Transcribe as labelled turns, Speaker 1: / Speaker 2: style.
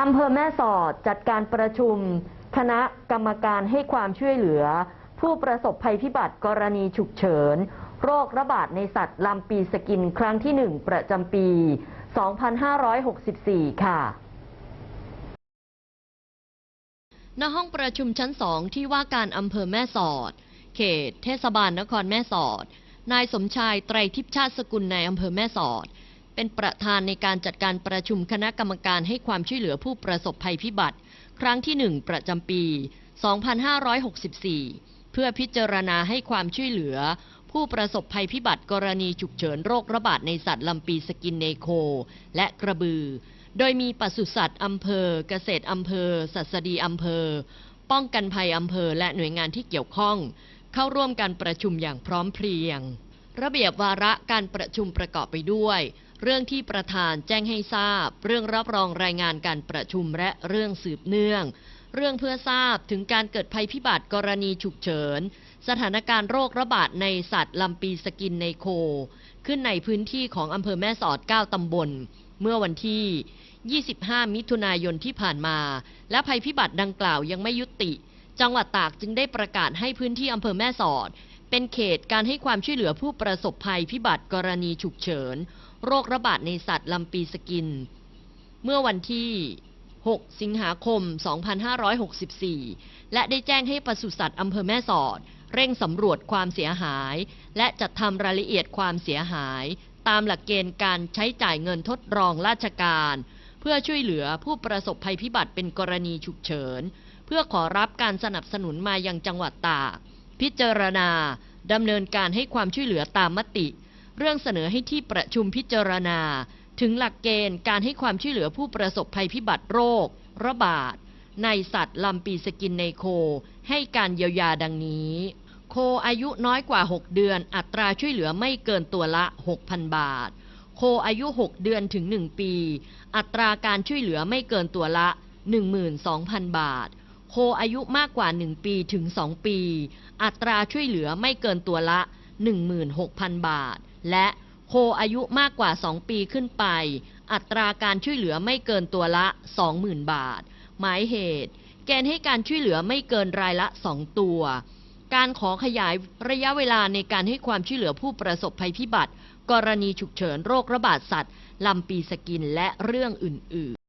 Speaker 1: อำเภอแม่สอดจัดการประชุม คณะกรรมการให้ความช่วยเหลือ ผู้ประสบภัยพิบัติกรณีฉุกเฉิน โรคระบาดในสัตว์ลำปีสกินครั้งที่หนึ่งประจำปี 2564 ค่ะ
Speaker 2: ณห้องประชุมชั้นสองที่ว่าการอำเภอแม่สอด เขต เทศบาลนครแม่สอด นายสมชายไตรทิพย์ชาติสกุลในอำเภอแม่สอด เป็นประธานในการจัดการประชุมคณะกรรมการให้ความช่วยเหลือผู้ประสบภัยพิบัติ ครั้งที่หนึ่งประจำปี 2564 เพื่อพิจารณาให้ความช่วยเหลือ ผู้ประสบภัยพิบัติกรณีฉุกเฉินโรคระบาดในสัตว์ลำปีสกินเนโค และกระบือ โดยมีปศุสัตว์อำเภอ เกษตรอำเภอ สัสดีอำเภอ ป้องกันภัยอำเภอ และหน่วยงานที่เกี่ยวข้อง เข้าร่วมการประชุมอย่างพร้อมเพรียง ระเบียบวาระการประชุมประกอบไปด้วย เรื่องที่ประธานแจ้งให้ทราบ เรื่องรับรองรายงานการประชุมและเรื่องสืบเนื่อง เรื่องเพื่อทราบถึงการเกิดภัยพิบัติกรณีฉุกเฉิน สถานการณ์โรคระบาดในสัตว์ลำปีสกินในโค ขึ้นในพื้นที่ของอำเภอแม่สอด 9 ตำบล เมื่อวันที่ 25 มิถุนายนที่ผ่านมา และภัยพิบัติดังกล่าวยังไม่ยุติ จังหวัดตากจึงได้ประกาศให้พื้นที่อำเภอแม่สอด เป็นเขตการให้ความช่วยเหลือผู้ประสบภัยพิบัติกรณีฉุกเฉิน โรคระบาดในสัตว์ลำปีสกิน เมื่อวันที่ 6 สิงหาคม 2564 และได้แจ้งให้ปศุสัตว์อำเภอแม่สอด เร่งสำรวจความเสียหาย และจัดทำรายละเอียดความเสียหาย ตามหลักเกณฑ์การใช้จ่ายเงินทดลองราชการ เพื่อช่วยเหลือผู้ประสบภัยพิบัติเป็นกรณีฉุกเฉิน เพื่อขอรับการสนับสนุนมายังจังหวัดตาก พิจารณาดำเนินการให้ความช่วยเหลือตามมติ เรื่องเสนอให้ที่ประชุมพิจารณา ถึงหลักเกณฑ์การให้ความช่วยเหลือผู้ประสบภัยพิบัติโรค ระบาด ในสัตว์ลำปีสกินในโค ให้การเยียวยาดังนี้ โคอายุน้อยกว่า 6 เดือน อัตราช่วยเหลือไม่เกินตัวละ 6,000 บาท โคอายุ 6 เดือนถึง 1 ปี อัตราการช่วยเหลือไม่เกินตัวละ 12,000 บาท โคอายุมากกว่า 1 ปีถึง 2 ปี อัตราช่วยเหลือไม่เกินตัวละ 16,000 บาท และโคอายุมากกว่า 2 ปีขึ้นไป อัตราการช่วยเหลือไม่เกินตัวละ 20,000 บาท หมายเหตุ แกณฑ์ให้การช่วยเหลือไม่เกินรายละ 2 ตัว การขอขยายระยะเวลาในการให้ความช่วยเหลือผู้ประสบภัยพิบัติ กรณีฉุกเฉินโรคระบาดสัตว์ลำปีสกินและเรื่องอื่น ๆ